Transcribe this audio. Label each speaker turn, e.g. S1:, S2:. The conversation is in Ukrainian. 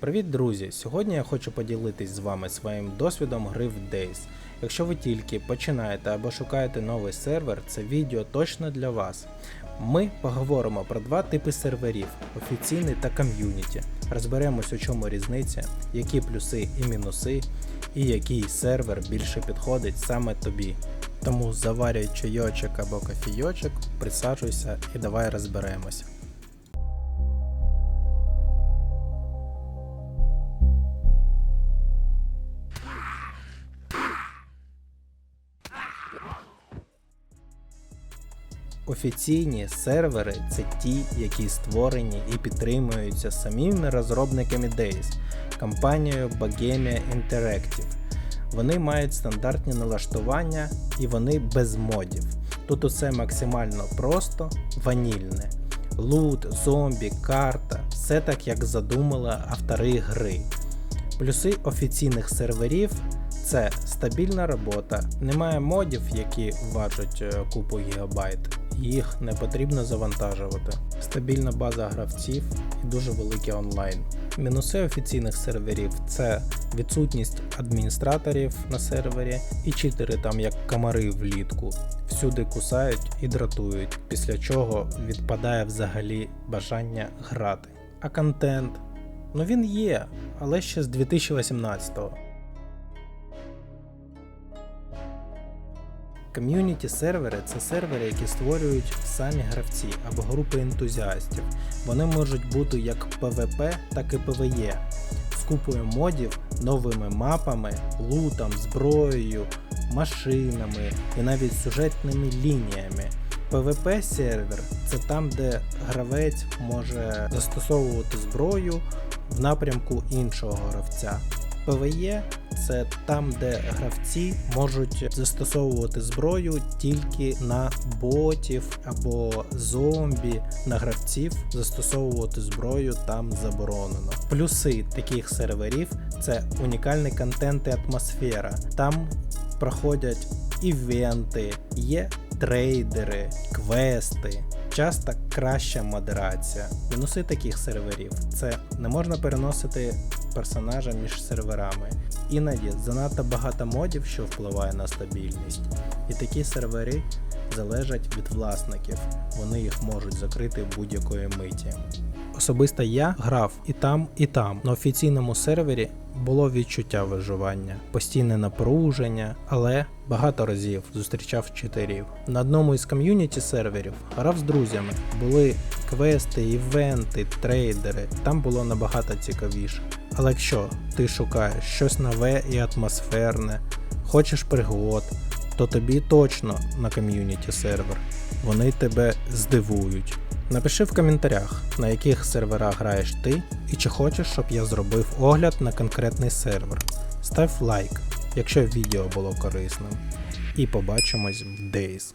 S1: Привіт, друзі! Сьогодні я хочу поділитись з вами своїм досвідом гри в Days. Якщо ви тільки починаєте або шукаєте новий сервер, це відео точно для вас. Ми поговоримо про два типи серверів офіційний та ком'юніті. Розберемось, у чому різниця, які плюси і мінуси, і який сервер більше підходить саме тобі. Тому заварюй чайочок або кофійочок, присаджуйся і давай розберемось. Офіційні сервери це ті, які створені і підтримуються самими розробниками Days, компанією Bohemia Interactive. Вони мають стандартні налаштування і вони без модів. Тут усе максимально просто, ванільне. Лут, зомбі, карта, все так як задумали автори гри. Плюси офіційних серверів це стабільна робота, немає модів, які важать е, купу гігабайт, їх не потрібно завантажувати. Стабільна база гравців і дуже великий онлайн. Мінуси офіційних серверів це відсутність адміністраторів на сервері і читери там як комари влітку. Всюди кусають і дратують, після чого відпадає взагалі бажання грати. А контент? Ну він є, але ще з 2018-го. Ком'юніті сервери це сервери, які створюють самі гравці або групи ентузіастів. Вони можуть бути як PvP, так і PvE, з купою модів, новими мапами, лутом, зброєю, машинами і навіть сюжетними лініями. PvP сервер це там, де гравець може застосовувати зброю в напрямку іншого гравця. PvE це там, де гравці можуть застосовувати зброю тільки на ботів або зомбі. На гравців застосовувати зброю там заборонено. Плюси таких серверів це унікальний контент і атмосфера. Там проходять івенти, є трейдери, квести. Часто краща модерація. Мінуси таких серверів це не можна переносити персонажа між серверами. Іноді занадто багато модів, що впливає на стабільність. І такі сервери залежать від власників, вони їх можуть закрити будь-якої миті. Особисто я грав і там, і там. На офіційному сервері було відчуття виживання, постійне напруження, але багато разів зустрічав читерів. На одному із ком'юніті серверів грав з друзями. Були квести, івенти, трейдери. Там було набагато цікавіше. Але якщо ти шукаєш щось нове і атмосферне, хочеш пригод, то тобі точно на ком'юніті сервер. Вони тебе здивують. Напиши в коментарях, на яких серверах граєш ти і чи хочеш, щоб я зробив огляд на конкретний сервер. Став лайк, якщо відео було корисним. І побачимось в Days.